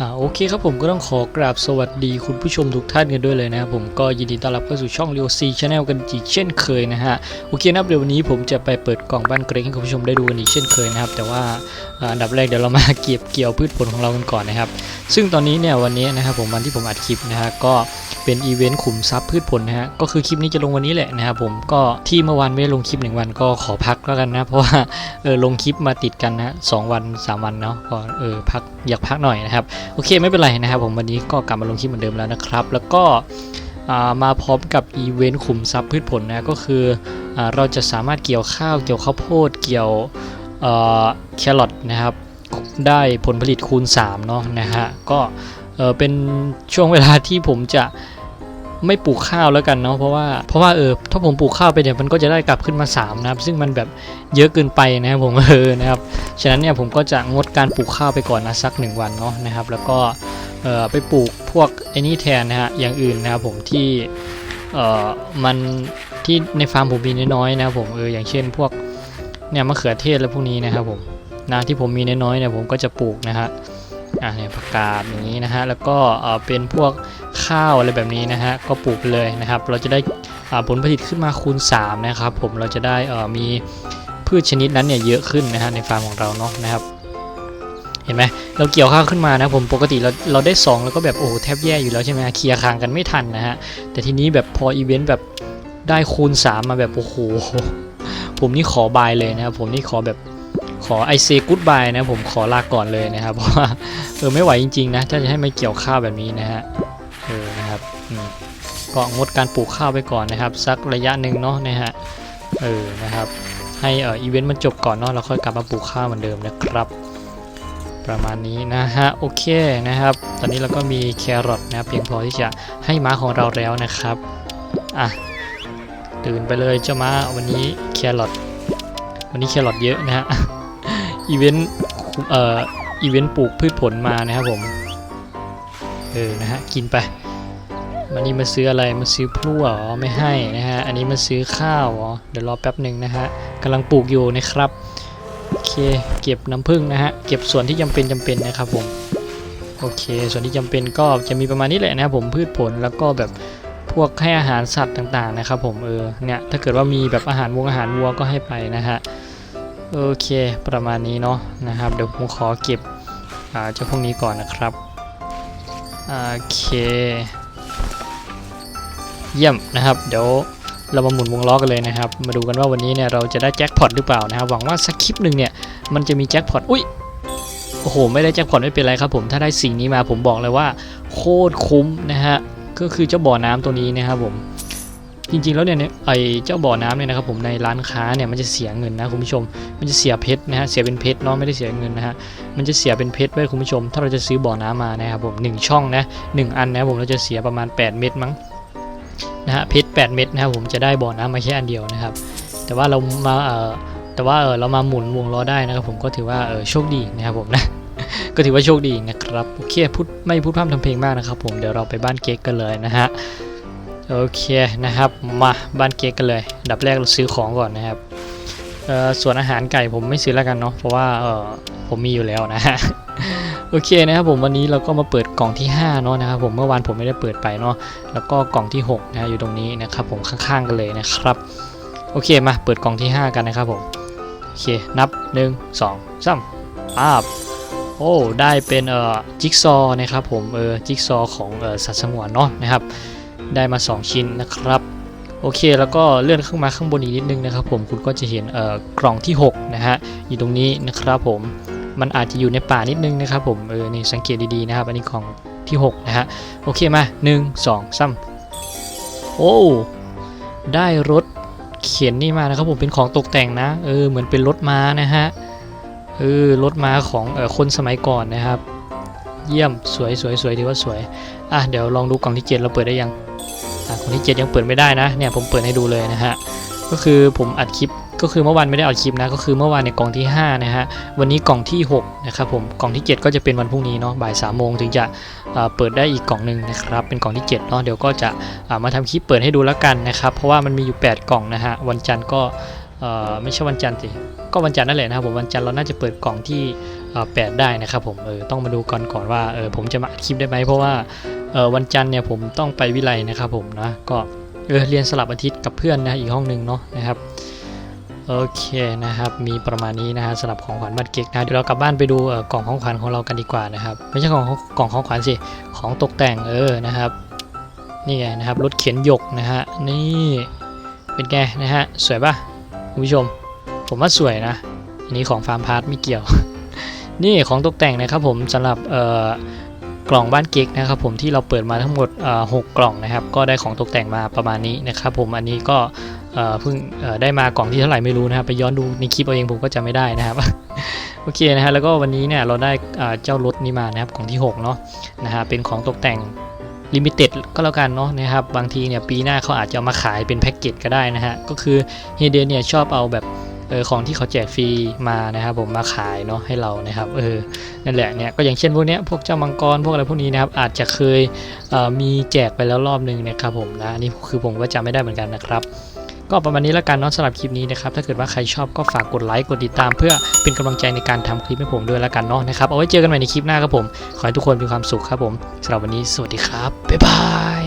อ่าโอเคครับผมก็ต้องขอกราบสวัสดีคุณผู้ชมทุกท่านกันด้วยเลยนะครับผมก็ยินดีต้อนรับเข้าสู่ช่อง Leo C Channel กันอีกเช่นเคยนะฮะโอเคนะครับเดี๋ยววันนี้ผมจะไปเปิดกล่องบ้านเกรงให้คุณผู้ชมได้ดูกันอีกเช่นเคยนะครับแต่ว่าอ่าอันดับแรกเดี๋ยวเรามาเก็บเกี่ยวพืชผลของเรากันก่อนนะครับ ซึ่งตอนนี้เนี่ยวันนี้นะครับผมวันที่ผมอัดคลิปนะฮะก็ เป็นอีเวนต์ขุมทรัพย์พืชผลนะฮะก็คือคลิปนี้จะลงวันนี้แหละนะครับผมก็ที่เมื่อวานไม่ได้ลงคลิปหนึ่งวันก็ขอพักแล้วกันนะ เพราะว่าเออลงคลิปมาติดกันนะสองวันสามวันเนาะก็เออพักอยากพักหน่อยนะครับโอเคไม่เป็นไรนะครับผมวันนี้ก็กลับมาลงคลิปเหมือนเดิมแล้วนะครับ แล้วก็มาพร้อมกับอีเวนต์ขุมทรัพย์พืชผลนะก็คืออเราจะสามารถเกี่ยวข้าวเกี่ยวข้าวโพดเกี่ยวแครอทนะครับได้ผลผลิตคูณ3เนาะนะฮะก็เออเป็นช่วงเวลาที่ผมจะ ไม่ปลูกข้าวแล้วกันเนาะเพราะว่าเพราะว่าเออถ้าผมปลูกข้าวไปเนี่ยมันก็จะได้กลับขึ้นมา3นะครับซึ่งมันแบบเยอะเกินไปนะครับผมเออนะครับฉะนั้นเนี่ยผมก็จะงดการปลูกข้าวไปก่อนนะสักหนึ่งวันเนาะนะครับ แล้วก็เออไปปลูกพวกไอ้นี่แทนนะฮะอย่างอื่นนะครับผมที่เออมันที่ในฟาร์มผมมีน้อยๆนะครับผมเอออย่างเช่นพวกเนี่ยมะเขือเทศและพวกนี้นะครับผมนะที่ผมมีน้อยๆเนี่ยผมก็จะปลูกนะฮะ อ่าเนี่ยผักกาดอย่างนี้นะฮะแล้วก็เป็นพวกข้าวอะไรแบบนี้นะฮะก็ปลูกเลยนะครับ เราจะได้อ่าผลผลิตขึ้นมาคูณ 3 นะครับ ผมเราจะได้อ่อมีพืชชนิดนั้นเนี่ยเยอะขึ้นนะฮะในฟาร์มของเราเนาะนะครับเห็นไหมเราเกี่ยวข้าวขึ้นมานะผมปกติเราเราได้ 2 แล้วก็แบบโอ้แทบแย่อยู่แล้วใช่ไหมเคลียร์คางกันไม่ทันนะฮะแต่ทีนี้แบบพออีเวนต์แบบได้คูณ 3 มาแบบโอ้โหผมนี่ขอบายเลยนะครับผมนี่ขอแบบ ขอไอเซกูดบายนะผมขอลาก่อนเลยนะครับ เพราะว่าเออไม่ไหวจริงๆนะถ้าจะให้มาเกี่ยวข้าวแบบนี้นะฮะเออนะครับก็งดการปลูกข้าวไปก่อนนะครับ สักระยะหนึ่งเนาะนะฮะเออนะครับให้เอ่ออีเวนต์มันจบก่อนเนาะเราค่อยกลับมาปลูกข้าวเหมือนเดิมนะครับประมาณนี้นะฮะโอเคนะครับ ตอนนี้เราก็มีแครอทนะเพียงพอที่จะให้ม้าของเราแล้วนะครับอะตื่นไปเลยเจ้าม้าวันนี้แครอทวันนี้แครอทเยอะนะฮะ อีเวนต์เอ่ออีเวนต์ปลูกพืชผลมานะครับผม เออ นะฮะ กินไปวันนี้มาซื้ออะไรมาซื้อพลั่วเหรอไม่ให้นะฮะ อันนี้มาซื้อข้าวเหรอเดี๋ยวรอแป๊บหนึ่งนะฮะกำลังปลูกอยู่นะครับ โอเค เก็บน้ำผึ้งนะฮะ เก็บส่วนที่จำเป็นจำเป็นนะครับผม โอเค ส่วนที่จำเป็นก็จะมีประมาณนี้แหละนะครับผม พืชผลแล้วก็แบบพวกให้อาหารสัตว์ต่างๆนะครับผม เออ เนี่ย ถ้าเกิดว่ามีแบบอาหารวงอาหารวัวก็ให้ไปนะฮะ โอเคประมาณนี้เนาะนะครับ เดี๋ยวผมขอเก็บเจ้าพวกนี้ก่อนนะครับ โอเค เยี่ยมนะครับเดี๋ยวเรามาหมุนวงล้อกันเลยนะครับ มาดูกันว่าวันนี้เนี่ยเราจะได้แจ็คพอตหรือเปล่านะครับ หวังว่าสักคลิปหนึ่งเนี่ยมันจะมีแจ็คพอต อุ้ย โอ้โห ไม่ได้แจ็คพอตไม่เป็นไรครับผม ถ้าได้สิ่งนี้มาผมบอกเลยว่า โคตรคุ้มนะฮะ ก็คือเจ้าบ่อน้ำตัวนี้นะครับผม จริงๆแล้วเนี่ยไอเจ้าบ่อน้ำเนี่ยนะครับผมในร้านค้าเนี่ยมันจะเสียเงินนะคุณผู้ชม มันจะเสียเพชรนะฮะเสียเป็นเพชรเนาะไม่ได้เสียเงินนะฮะมันจะเสียเป็นเพชรไว้คุณผู้ชม ถ้าเราจะซื้อบ่อน้ำมานะครับผมหนึ่งช่องนะหนึ่งอันนะผมเราจะเสียประมาณ 8 เม็ดมั้งนะฮะเพชร8เม็ดนะครับผมจะได้บ่อน้ำมาแค่อันเดียวนะครับ แต่ว่าเรามาเอ่อแต่ว่าเออเรามาหมุนวงล้อได้นะครับผมก็ถือว่าเออโชคดีนะครับผมนะก็ถือว่าโชคดีนะครับโอเคพูดไม่พูดพร่ำทำเพลงมากนะครับผมเดี๋ยวเราไปบ้านเก๊กกันเลยนะฮะ โอเคนะครับมาบ้านเก๊กกันเลย ดับแรกเราซื้อของก่อนนะครับส่วนอาหารไก่ผมไม่ซื้อแล้วกันเนาะเพราะว่าเออผมมีอยู่แล้วนะฮะโอเคนะครับผมวันนี้เราก็มาเปิดกล่องที่5เนาะนะครับผมเมื่อวานผมไม่ได้เปิดไปเนาะแล้วก็กล่องที่6นะอยู่ตรงนี้นะครับผมข้างๆกันเลยนะครับโอเคมาเปิดกล่องที่ 5 กันนะครับผมโอเคนับ 1 2 3อ้าบโอ้ได้เป็นเอ่อจิ๊กซอว์นะครับผมเออจิ๊กซอว์ของเออสัตว์สงวนเนาะนะครับ ได้มา 2 ชิ้นนะครับ โอเคแล้วก็เลื่อนขึ้นมาข้างบนอีกนิดนึงนะครับ ผมคุณก็จะเห็นเอ่อกล่องที่6นะฮะอยู่ตรงนี้นะครับผมมันอาจจะอยู่ในป่านิดนึงนะครับผมเออนี่สังเกตดีๆนะครับอันนี้ของที่6นะฮะโอเคมา 1 2 3โอ้ได้รถเขียนนี่มานะครับผมเป็นของตกแต่งนะเออเหมือนเป็นรถม้านะฮะเออรถม้าของเออคนสมัยก่อนนะครับ เยี่ยมสวยสวยสวยถือว่าสวยอะเดี๋ยวลองดูกล่องที่7เราเปิดได้ยัง อะกล่องที่7ยังเปิดไม่ได้นะเนี่ยผมเปิดให้ดูเลยนะฮะก็คือผมอัดคลิปก็คือเมื่อวานไม่ได้อัดคลิปนะก็คือเมื่อวานในกล่องที่5นะฮะวันนี้กล่องที่6นะครับผมกล่องที่ 7 ก็จะเป็นวันพรุ่งนี้เนาะบ่าย3โมงถึงจะเปิดได้อีกกล่องหนึ่งนะครับเป็นกล่องที่7เนาะเดี๋ยวก็จะามาทำคลิปเปิดให้ดูแล้วกันนะครับเพราะว่ามันมีอยู่ 8 กล่องนะฮะวันจันทร์ก็ไม่ใช่วันจันทร์สิก็วันจันทร์นั่นแหละนะครับผมวันจันทร์เราน่าจะเปิดกล่องที่แปดได้นะครับผมเออต้องมาดูก่อนก่อนว่าเออผมจะมาอัดคลิปได้ไหมเพราะว่า วันจันทร์เนี่ยผมต้องไปวิไลนะครับผมนะก็เออเรียนสลับอาทิตย์กับเพื่อนนะอีกห้องหนึ่งเนาะนะครับโอเคนะครับ มีประมาณนี้นะฮะสำหรับของขวัญบัตรเก๊กนะเดี๋ยวเรากลับบ้านไปดูกล่องของขวัญของเรากันดีกว่านะครับ ไม่ใช่ของกล่องของขวัญสิของตกแต่งเออนะครับนี่ไงนะครับรถเข็นหยกนะฮะนี่เป็นไงนะฮะสวยปะคุณผู้ชม ผมว่าสวยนะ อันนี้ของฟาร์มพาร์ทไม่เกี่ยว นี่ของตกแต่งนะครับผมสำหรับเอ่อ กล่องบ้านเก๊กนะครับผมที่เราเปิดมาทั้งหมดเอ่อหกกล่องนะครับ ก็ได้ของตกแต่งมาประมาณนี้นะครับผมอันนี้ก็เพิ่งได้มากล่องที่เท่าไหร่ไม่รู้นะครับ ไปย้อนดูในคลิปเอาเองผมก็จะไม่ได้นะครับโอเคนะฮะแล้วก็วันนี้เนี่ยเราได้เจ้ารถนี้มานะครับของที่ 6 เนาะนะฮะเป็นของตกแต่งลิมิเต็ดก็แล้วกันเนาะนะครับบางทีเนี่ยปีหน้าเขาอาจจะมาขายเป็นแพ็กเกจก็ได้นะฮะก็คือเฮเดนเนี่ยชอบเอาแบบ เออของที่เขาแจกฟรีมานะครับผมมาขายเนาะให้เรานะครับเออนั่นแหละเนี่ยก็อย่างเช่นพวกเนี้ยพวกเจ้ามังกรพวกอะไรพวกนี้นะครับอาจจะเคยเออมีแจกไปแล้วรอบหนึ่งนะครับผมนะนี่คือผมก็จำไม่ได้เหมือนกันนะครับก็ประมาณนี้แล้วกันเนาะสำหรับคลิปนี้นะครับถ้าเกิดว่าใครชอบก็ฝากกดไลค์กดติดตาม เพื่อเป็นกำลังใจในการทำคลิปให้ผมด้วยแล้วกันเนาะนะครับเอาไว้เจอกันใหม่ในคลิปหน้าครับผม ขอให้ทุกคนมีความสุขครับผมสำหรับวันนี้สวัสดีครับบ๊ายบาย